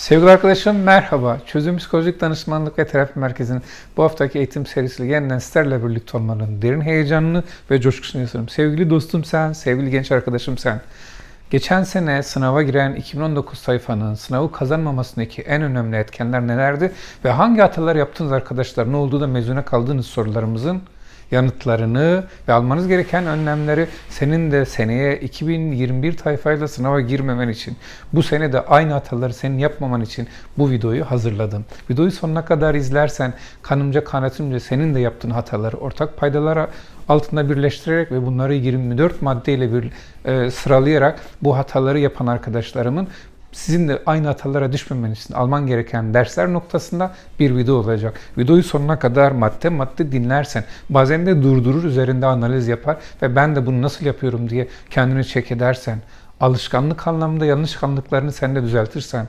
Sevgili arkadaşım merhaba. Çözüm Psikolojik Danışmanlık ve Terapi Merkezi'nin bu haftaki eğitim serisiyle yeniden sizlerle birlikte olmanın derin heyecanını ve coşkusunu yaşıyorum. Sevgili dostum sen, sevgili genç arkadaşım sen. Geçen sene sınava giren 2019 sayfanın sınavı kazanmamasındaki en önemli etkenler nelerdi ve hangi hatalar yaptınız arkadaşlar? Ne oldu da mezuna kaldığınız sorularımızın yanıtlarını ve almanız gereken önlemleri senin de seneye 2021 tayfayla sınava girmemen için, bu sene de aynı hataları senin yapmaman için bu videoyu hazırladım. Videoyu sonuna kadar izlersen kanımca kanatımca senin de yaptığın hataları ortak paydalara altında birleştirerek ve bunları 24 maddeyle bir e, sıralayarak bu hataları yapan arkadaşlarımın sizin de aynı hatalara düşmemeniz için alman gereken dersler noktasında bir video olacak. Videoyu sonuna kadar madde madde dinlersen, bazen de durdurur üzerinde analiz yapar ve ben de bunu nasıl yapıyorum diye kendini çek edersen, alışkanlık anlamında yanlış alışkanlıklarını sen de düzeltirsen,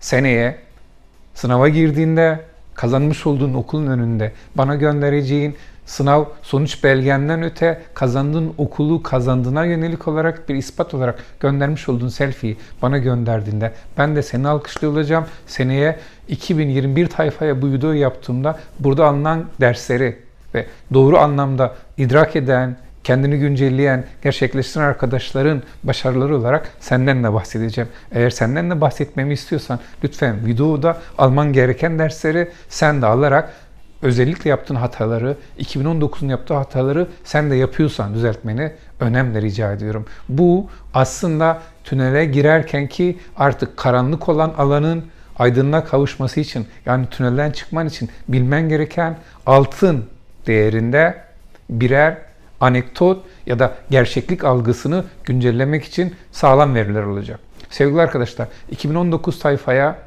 seneye sınava girdiğinde kazanmış olduğun okulun önünde bana göndereceğin sınav sonuç belgenden öte kazandığın okulu kazandığına yönelik olarak bir ispat olarak göndermiş olduğun selfie'yi bana gönderdiğinde ben de seni alkışlıyor olacağım. Seneye 2021 tayfaya bu videoyu yaptığımda burada alınan dersleri ve doğru anlamda idrak eden, kendini güncelleyen, gerçekleştiren arkadaşların başarıları olarak senden de bahsedeceğim. Eğer senden de bahsetmemi istiyorsan lütfen videoda alman gereken dersleri sen de alarak özellikle yaptığın hataları, 2019'un yaptığı hataları sen de yapıyorsan düzeltmeni önemli rica ediyorum. Bu aslında tünele girerken ki artık karanlık olan alanın aydınlığa kavuşması için yani tünelden çıkman için bilmen gereken altın değerinde birer anekdot ya da gerçeklik algısını güncellemek için sağlam veriler olacak. Sevgili arkadaşlar, 2019 sayfaya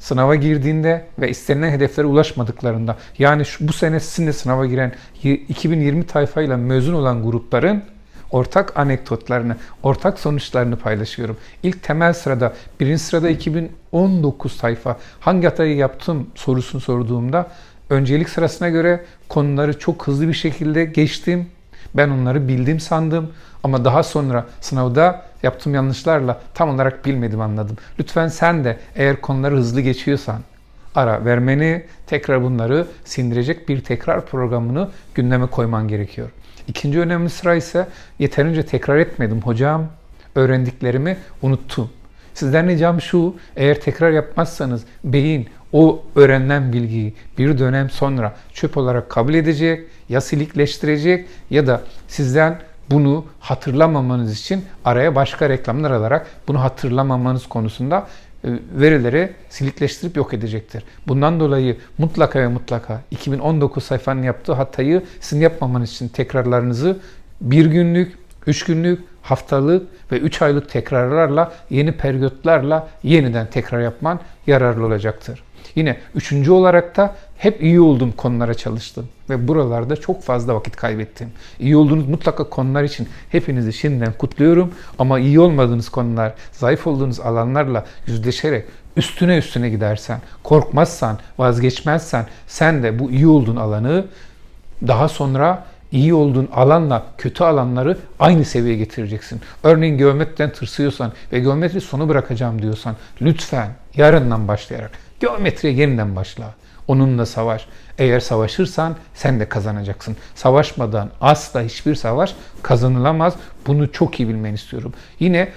sınava girdiğinde ve istenilen hedeflere ulaşmadıklarında yani şu, bu sene sizinle sınava giren 2020 tayfayla mezun olan grupların ortak anekdotlarını, ortak sonuçlarını paylaşıyorum. İlk temel sırada, birinci sırada 2019 sayfa hangi hatayı yaptım sorusunu sorduğumda öncelik sırasına göre konuları çok hızlı bir şekilde geçtim. Ben onları bildim sandım ama daha sonra sınavda yaptığım yanlışlarla tam olarak bilmedim anladım. Lütfen sen de eğer konuları hızlı geçiyorsan ara vermeni, tekrar bunları sindirecek bir tekrar programını gündeme koyman gerekiyor. İkinci önemli sıra ise yeterince tekrar etmedim hocam. Öğrendiklerimi unuttum. Sizden ricam şu, eğer tekrar yapmazsanız beyin o öğrenilen bilgiyi bir dönem sonra çöp olarak kabul edecek, ya silikleştirecek ya da sizden bunu hatırlamamanız için araya başka reklamlar alarak bunu hatırlamamanız konusunda e, verileri silikleştirip yok edecektir. Bundan dolayı mutlaka ve mutlaka 2019 sayfanın yaptığı hatayı sizin yapmamanız için tekrarlarınızı bir günlük, üç günlük, haftalık ve 3 aylık tekrarlarla, yeni periyotlarla yeniden tekrar yapman yararlı olacaktır. Yine üçüncü olarak da hep iyi olduğum konulara çalıştım ve buralarda çok fazla vakit kaybettim. İyi olduğunuz mutlaka konular için hepinizi şimdiden kutluyorum ama iyi olmadığınız konular, zayıf olduğunuz alanlarla yüzleşerek üstüne üstüne gidersen, korkmazsan, vazgeçmezsen sen de bu iyi olduğun alanı daha sonra iyi olduğun alanla kötü alanları aynı seviyeye getireceksin. Örneğin geometriden tırsıyorsan ve geometri sonu bırakacağım diyorsan lütfen yarından başlayarak geometriye yeniden başla. Onunla savaş. Eğer savaşırsan sen de kazanacaksın. Savaşmadan asla hiçbir savaş kazanılamaz. Bunu çok iyi bilmeni istiyorum. Yine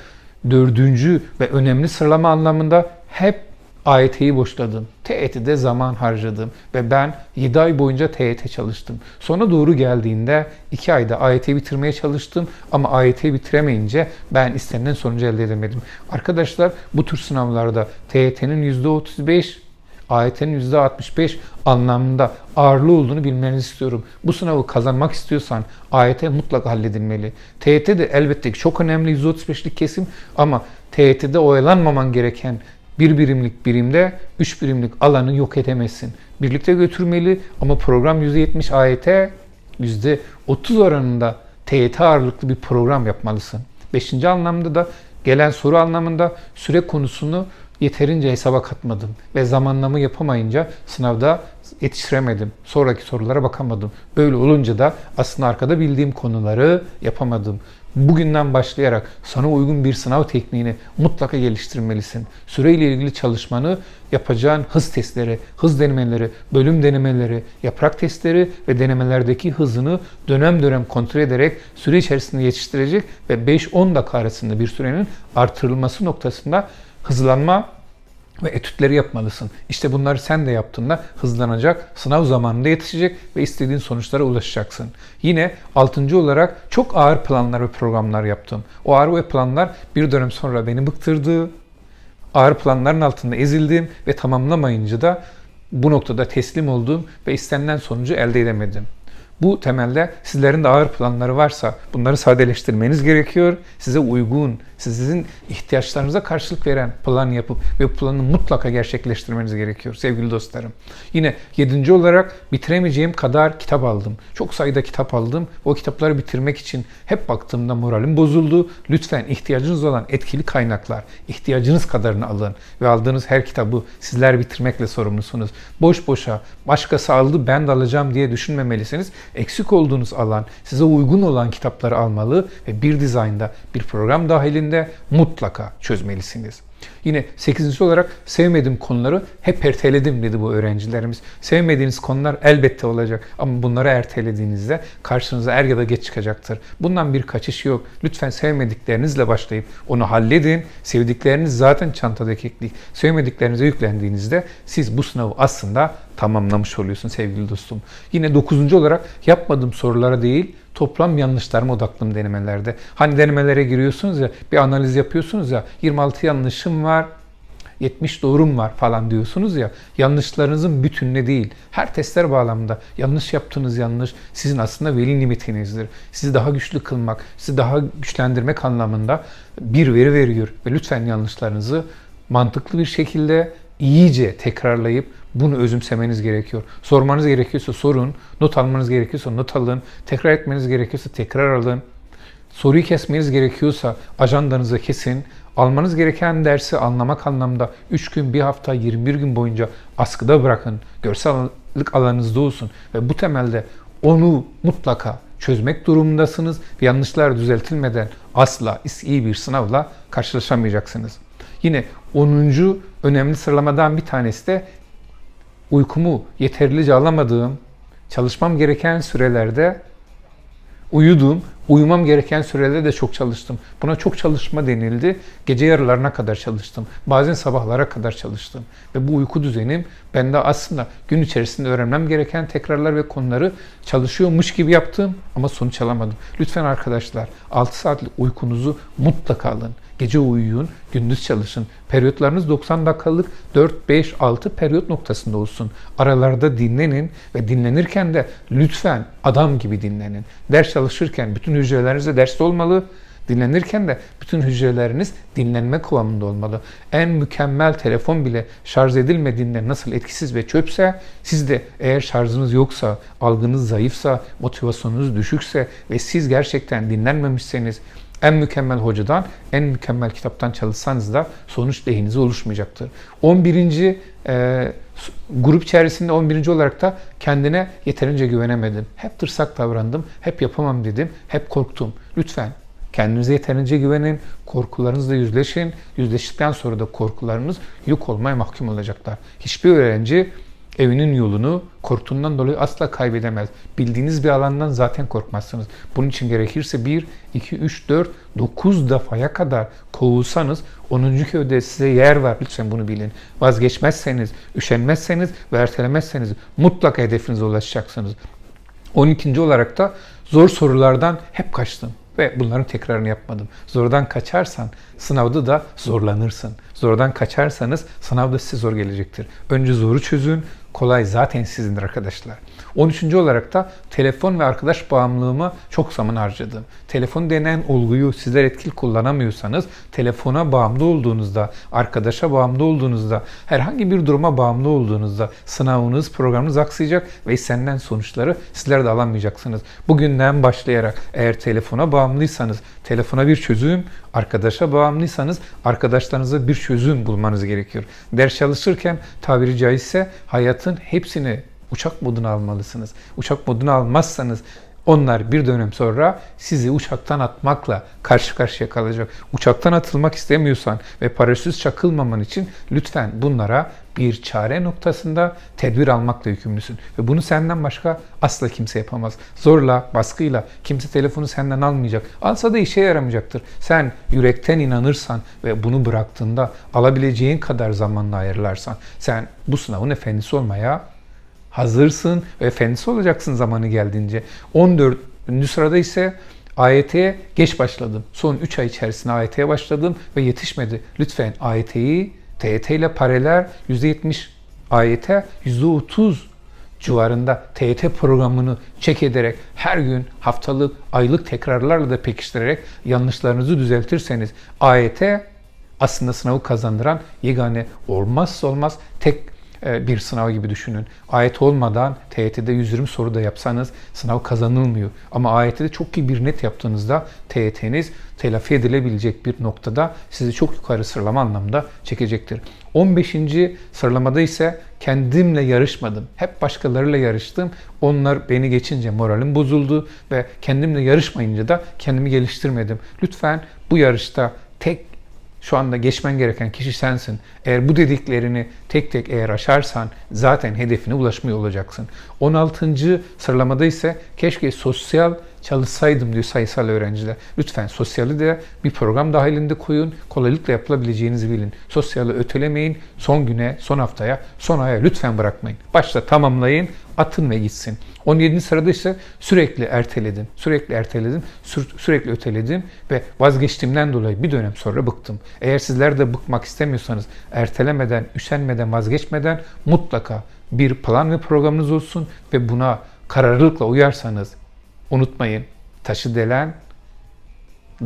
dördüncü ve önemli sıralama anlamında hep AYT'yi boşladım. TET'de zaman harcadım ve ben 7 ay boyunca TET çalıştım. Sona doğru geldiğinde 2 ayda AYT'yi bitirmeye çalıştım ama AYT'yi bitiremeyince ben istenilen sonucu elde edemedim. Arkadaşlar bu tür sınavlarda TET'nin %35 AYT'nin %65 anlamında ağırlığı olduğunu bilmenizi istiyorum. Bu sınavı kazanmak istiyorsan AYT mutlaka halledilmeli. TYT de elbette ki çok önemli %35'lik kesim ama TYT'de oyalanmaman gereken bir birimlik birimde 3 birimlik alanı yok edemezsin. Birlikte götürmeli ama program %70 AYT %30 oranında TYT ağırlıklı bir program yapmalısın. Beşinci anlamda da gelen soru anlamında süre konusunu yeterince hesaba katmadım ve zamanlama yapamayınca sınavda yetiştiremedim. Sonraki sorulara bakamadım. Böyle olunca da aslında arkada bildiğim konuları yapamadım. Bugünden başlayarak sana uygun bir sınav tekniğini mutlaka geliştirmelisin. Süreyle ilgili çalışmanı yapacağın hız testleri, hız denemeleri, bölüm denemeleri, yaprak testleri ve denemelerdeki hızını dönem dönem kontrol ederek süre içerisinde yetiştirecek ve 5-10 dakika arasında bir sürenin artırılması noktasında hızlanma ve etütleri yapmalısın. İşte bunları sen de yaptığında hızlanacak, sınav zamanında yetişecek ve istediğin sonuçlara ulaşacaksın. Yine altıncı olarak çok ağır planlar ve programlar yaptım. O ağır ve planlar bir dönem sonra beni bıktırdı. Ağır planların altında ezildim ve tamamlamayınca da bu noktada teslim oldum ve istenilen sonucu elde edemedim. Bu temelde sizlerin de ağır planları varsa bunları sadeleştirmeniz gerekiyor. Size uygun, sizin ihtiyaçlarınıza karşılık veren plan yapıp ve planı mutlaka gerçekleştirmeniz gerekiyor sevgili dostlarım. Yine yedinci olarak bitiremeyeceğim kadar kitap aldım. Çok sayıda kitap aldım. O kitapları bitirmek için hep baktığımda moralim bozuldu. Lütfen ihtiyacınız olan etkili kaynaklar, ihtiyacınız kadarını alın ve aldığınız her kitabı sizler bitirmekle sorumlusunuz. Boş boşa başkası aldı ben de alacağım diye düşünmemelisiniz. Eksik olduğunuz alan, size uygun olan kitapları almalı ve bir dizaynda, bir program dahilinde mutlaka çözmelisiniz. Yine 8. olarak sevmediğim konuları hep erteledim dedi bu öğrencilerimiz. Sevmediğiniz konular elbette olacak ama bunları ertelediğinizde karşınıza er ya da geç çıkacaktır. Bundan bir kaçış yok. Lütfen sevmediklerinizle başlayıp onu halledin. Sevdikleriniz zaten çantadaki eklik. Sevmediklerinize yüklendiğinizde siz bu sınavı aslında tamamlamış oluyorsun sevgili dostum. Yine 9. olarak yapmadığım sorulara değil toplam yanlışlarıma odaklım denemelerde. Hani denemelere giriyorsunuz ya bir analiz yapıyorsunuz ya 26 yanlışım var 70 doğrum var falan diyorsunuz ya yanlışlarınızın bütününe değil her testler bağlamında yanlış yaptığınız yanlış sizin aslında veli nimetinizdir. Sizi daha güçlü kılmak, sizi daha güçlendirmek anlamında bir veri veriyor ve lütfen yanlışlarınızı mantıklı bir şekilde iyice tekrarlayıp bunu özümsemeniz gerekiyor. Sormanız gerekiyorsa sorun, not almanız gerekiyorsa not alın, tekrar etmeniz gerekiyorsa tekrar alın. Soruyu kesmeniz gerekiyorsa ajandanıza kesin. Almanız gereken dersi anlamak anlamda 3 gün, 1 hafta, 21 gün boyunca askıda bırakın. Görsellik alanınızda olsun ve bu temelde onu mutlaka çözmek durumundasınız ve yanlışlar düzeltilmeden asla iyi bir sınavla karşılaşamayacaksınız. Yine 10. önemli sıralamadan bir tanesi de uykumu yeterlice alamadığım, çalışmam gereken sürelerde uyudum, uyumam gereken sürelerde de çok çalıştım. Buna çok çalışma denildi. Gece yarılarına kadar çalıştım. Bazen sabahlara kadar çalıştım. Ve bu uyku düzenim bende aslında gün içerisinde öğrenmem gereken tekrarlar ve konuları çalışıyormuş gibi yaptım ama sonuç alamadım. Lütfen arkadaşlar 6 saatlik uykunuzu mutlaka alın. Gece uyuyun, gündüz çalışın. Periyotlarınız 90 dakikalık 4, 5, 6 periyot noktasında olsun. Aralarda dinlenin ve dinlenirken de lütfen adam gibi dinlenin. Ders çalışırken bütün hücrelerinizde derste olmalı. Dinlenirken de bütün hücreleriniz dinlenme kıvamında olmalı. En mükemmel telefon bile şarj edilmediğinde nasıl etkisiz ve çöpse siz de eğer şarjınız yoksa, algınız zayıfsa, motivasyonunuz düşükse ve siz gerçekten dinlenmemişseniz en mükemmel hocadan, en mükemmel kitaptan çalışsanız da sonuç lehinize oluşmayacaktır. 11. E, grup içerisinde 11. olarak da kendine yeterince güvenemedim. Hep tırsak davrandım, hep yapamam dedim, hep korktum. Lütfen Kendinize yeterince güvenin, korkularınızla yüzleşin. Yüzleştikten sonra da korkularınız yok olmaya mahkum olacaklar. Hiçbir öğrenci evinin yolunu korktuğundan dolayı asla kaybedemez. Bildiğiniz bir alandan zaten korkmazsınız. Bunun için gerekirse 1, 2, 3, 4, 9 defaya kadar kovulsanız 10. köyde size yer var. Lütfen bunu bilin. Vazgeçmezseniz, üşenmezseniz ve ertelemezseniz mutlaka hedefinize ulaşacaksınız. 12. olarak da zor sorulardan hep kaçtım ve bunların tekrarını yapmadım. Zordan kaçarsan sınavda da zorlanırsın. Zordan kaçarsanız sınavda size zor gelecektir. Önce zoru çözün, kolay zaten sizindir arkadaşlar. 13. olarak da telefon ve arkadaş bağımlılığıma çok zaman harcadım. Telefon denen olguyu sizler etkili kullanamıyorsanız, telefona bağımlı olduğunuzda, arkadaşa bağımlı olduğunuzda, herhangi bir duruma bağımlı olduğunuzda sınavınız, programınız aksayacak ve istenilen sonuçları sizler de alamayacaksınız. Bugünden başlayarak eğer telefona bağımlıysanız, telefona bir çözüm, arkadaşa bağımlıysanız arkadaşlarınıza bir çözüm bulmanız gerekiyor. Ders çalışırken tabiri caizse hayatın hepsini uçak moduna almalısınız. Uçak moduna almazsanız onlar bir dönem sonra sizi uçaktan atmakla karşı karşıya kalacak. Uçaktan atılmak istemiyorsan ve parasüz çakılmaman için lütfen bunlara bir çare noktasında tedbir almakla yükümlüsün. Ve bunu senden başka asla kimse yapamaz. Zorla, baskıyla kimse telefonu senden almayacak. Alsa da işe yaramayacaktır. Sen yürekten inanırsan ve bunu bıraktığında alabileceğin kadar zamanla ayırırlarsan sen bu sınavın efendisi olmaya hazırsın ve efendisi olacaksın zamanı geldiğince. 14. sırada ise AYT'ye geç başladım. Son 3 ay içerisinde AYT'ye başladım ve yetişmedi. Lütfen AYT'yi TYT ile paralel %70 AYT %30 civarında TYT programını çek ederek her gün haftalık, aylık tekrarlarla da pekiştirerek yanlışlarınızı düzeltirseniz AYT aslında sınavı kazandıran yegane olmazsa olmaz tek bir sınav gibi düşünün. Ayet olmadan TYT'de 120 soru da yapsanız sınav kazanılmıyor. Ama AYT'de çok iyi bir net yaptığınızda TYT'niz telafi edilebilecek bir noktada sizi çok yukarı sıralama anlamda çekecektir. 15. sıralamada ise kendimle yarışmadım. Hep başkalarıyla yarıştım. Onlar beni geçince moralim bozuldu ve kendimle yarışmayınca da kendimi geliştirmedim. Lütfen bu yarışta tek şu anda geçmen gereken kişi sensin. Eğer bu dediklerini tek tek eğer aşarsan zaten hedefine ulaşmıyor olacaksın. 16. sıralamada ise keşke sosyal çalışsaydım diyor sayısal öğrenciler. Lütfen sosyali de bir program dahilinde koyun. Kolaylıkla yapılabileceğinizi bilin. Sosyali ötelemeyin. Son güne, son haftaya, son aya lütfen bırakmayın. Başta tamamlayın, atın ve gitsin. 17. sırada ise sürekli erteledim, sürekli erteledim, sü- sürekli öteledim ve vazgeçtiğimden dolayı bir dönem sonra bıktım. Eğer sizler de bıkmak istemiyorsanız ertelemeden, üşenmeden, vazgeçmeden mutlaka bir plan ve programınız olsun ve buna kararlılıkla uyarsanız unutmayın taşı delen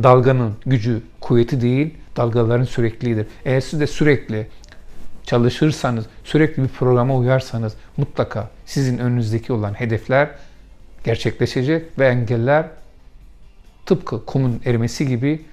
dalganın gücü, kuvveti değil, dalgaların sürekliliğidir. Eğer siz de sürekli çalışırsanız, sürekli bir programa uyarsanız mutlaka sizin önünüzdeki olan hedefler gerçekleşecek ve engeller tıpkı kumun erimesi gibi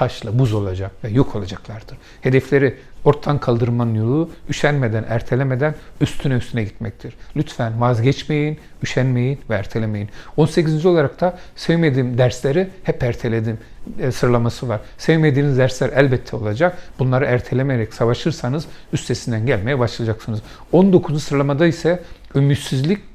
taşla buz olacak ve yok olacaklardır. Hedefleri ortadan kaldırmanın yolu üşenmeden, ertelemeden üstüne üstüne gitmektir. Lütfen vazgeçmeyin, üşenmeyin ve ertelemeyin. 18. olarak da sevmediğim dersleri hep erteledim e, sıralaması var. Sevmediğiniz dersler elbette olacak. Bunları ertelemeyerek savaşırsanız üstesinden gelmeye başlayacaksınız. 19. sıralamada ise ümitsizlik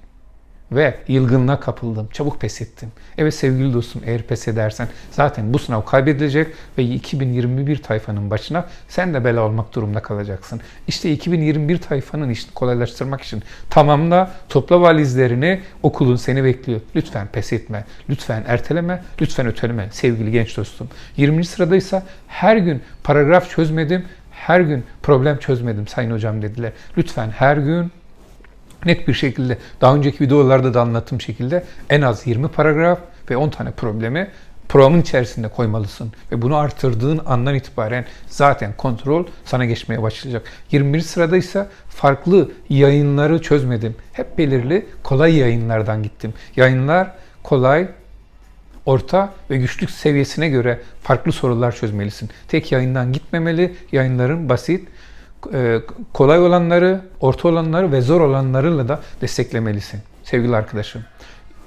ve yılgınlığa kapıldım. Çabuk pes ettim. Evet sevgili dostum eğer pes edersen zaten bu sınav kaybedilecek ve 2021 tayfanın başına sen de bela olmak durumunda kalacaksın. İşte 2021 tayfanın işini kolaylaştırmak için tamamla topla valizlerini okulun seni bekliyor. Lütfen pes etme. Lütfen erteleme. Lütfen öteleme sevgili genç dostum. 20. sıradaysa her gün paragraf çözmedim. Her gün problem çözmedim sayın hocam dediler. Lütfen her gün net bir şekilde daha önceki videolarda da anlattığım şekilde en az 20 paragraf ve 10 tane problemi programın içerisinde koymalısın. Ve bunu artırdığın andan itibaren zaten kontrol sana geçmeye başlayacak. 21 sırada ise farklı yayınları çözmedim. Hep belirli kolay yayınlardan gittim. Yayınlar kolay, orta ve güçlük seviyesine göre farklı sorular çözmelisin. Tek yayından gitmemeli. Yayınların basit, kolay olanları, orta olanları ve zor olanlarıyla da desteklemelisin sevgili arkadaşım.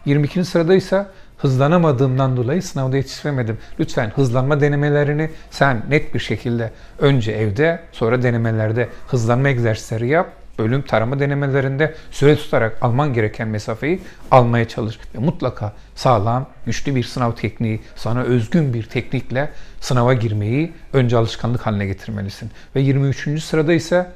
22. sırada ise hızlanamadığımdan dolayı sınavda yetişemedim. Lütfen hızlanma denemelerini sen net bir şekilde önce evde sonra denemelerde hızlanma egzersizleri yap. Bölüm tarama denemelerinde süre tutarak alman gereken mesafeyi almaya çalış. Ve mutlaka sağlam, güçlü bir sınav tekniği, sana özgün bir teknikle sınava girmeyi önce alışkanlık haline getirmelisin. Ve 23. sırada ise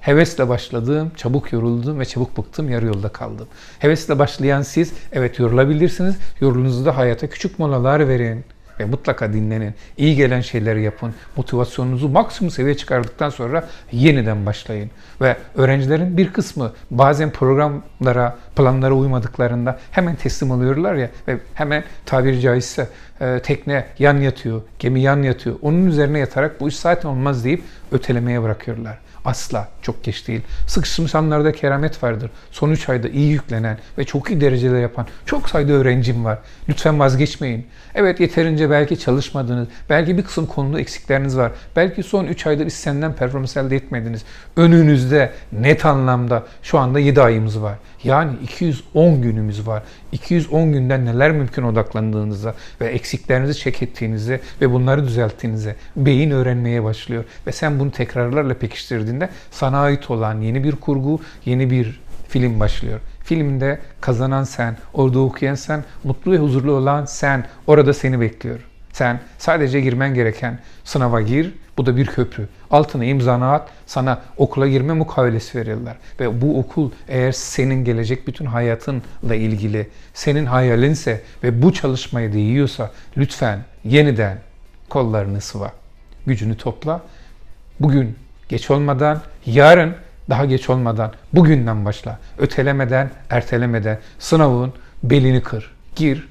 hevesle başladığım, çabuk yoruldum ve çabuk bıktım, yarı yolda kaldım. Hevesle başlayan siz, evet yorulabilirsiniz. Yorulunuzda hayata küçük molalar verin. Ve mutlaka dinlenin. İyi gelen şeyleri yapın. Motivasyonunuzu maksimum seviyeye çıkardıktan sonra yeniden başlayın. Ve öğrencilerin bir kısmı bazen programlara, planlara uymadıklarında hemen teslim oluyorlar ya ve hemen tabiri caizse e, tekne yan yatıyor, gemi yan yatıyor. Onun üzerine yatarak bu iş zaten olmaz deyip ötelemeye bırakıyorlar. Asla çok geç değil. Sıkışmış anlarda keramet vardır. Son 3 ayda iyi yüklenen ve çok iyi derecede yapan çok sayıda öğrencim var. Lütfen vazgeçmeyin. Evet yeterince belki çalışmadınız. Belki bir kısım konuda eksikleriniz var. Belki son 3 aydır istenilen performans elde etmediniz. Önünüzde net anlamda şu anda 7 ayımız var. Yani 210 günümüz var. 210 günden neler mümkün odaklandığınıza ve eksiklerinizi çek ettiğinize ve bunları düzelttiğinize beyin öğrenmeye başlıyor. Ve sen bunu tekrarlarla pekiştirdiğinde sana ait olan yeni bir kurgu, yeni bir film başlıyor. Filmde kazanan sen, orada okuyan sen, mutlu ve huzurlu olan sen, orada seni bekliyor. Sen sadece girmen gereken sınava gir, bu da bir köprü. Altına imzanı at, sana okula girme mukavelesi verirler. Ve bu okul eğer senin gelecek bütün hayatınla ilgili, senin hayalinse ve bu çalışmaya değiyorsa lütfen yeniden kollarını sıva. Gücünü topla. Bugün geç olmadan, yarın daha geç olmadan bugünden başla. Ötelemeden, ertelemeden sınavın belini kır. Gir,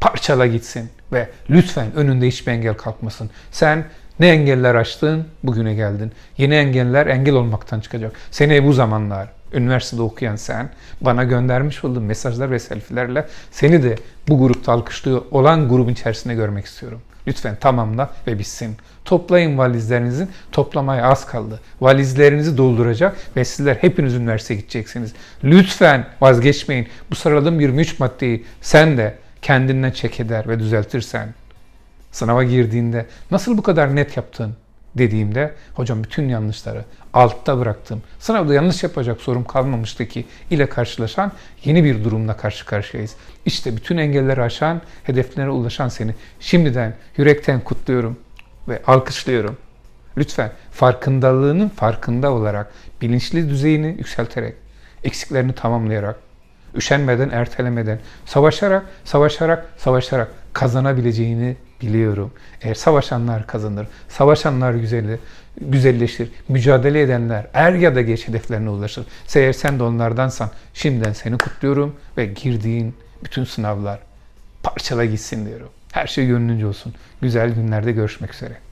parçala gitsin ve lütfen önünde hiçbir engel kalkmasın. Sen ne engeller aştın, bugüne geldin. Yeni engeller engel olmaktan çıkacak. Seni bu zamanlar üniversitede okuyan sen bana göndermiş olduğun mesajlar ve selfilerle seni de bu grupta alkışlıyor olan grubun içerisinde görmek istiyorum. Lütfen tamamla ve bitsin. Toplayın valizlerinizin. Toplamaya az kaldı. Valizlerinizi dolduracak ve sizler hepiniz üniversiteye gideceksiniz. Lütfen vazgeçmeyin. Bu sıraladığım 23 maddeyi sen de kendinden çek eder ve düzeltirsen sınava girdiğinde nasıl bu kadar net yaptın dediğimde hocam bütün yanlışları altta bıraktım. Sınavda yanlış yapacak sorum kalmamıştı ki ile karşılaşan yeni bir durumla karşı karşıyayız. İşte bütün engelleri aşan, hedeflerine ulaşan seni şimdiden yürekten kutluyorum ve alkışlıyorum. Lütfen farkındalığının farkında olarak, bilinçli düzeyini yükselterek, eksiklerini tamamlayarak, üşenmeden, ertelemeden, savaşarak, savaşarak, savaşarak kazanabileceğini biliyorum. Eğer savaşanlar kazanır, savaşanlar güzelli, güzelleşir, mücadele edenler er ya da geç hedeflerine ulaşır. Eğer sen de onlardansan şimdiden seni kutluyorum ve girdiğin bütün sınavlar parçala gitsin diyorum. Her şey gönlünce olsun. Güzel günlerde görüşmek üzere.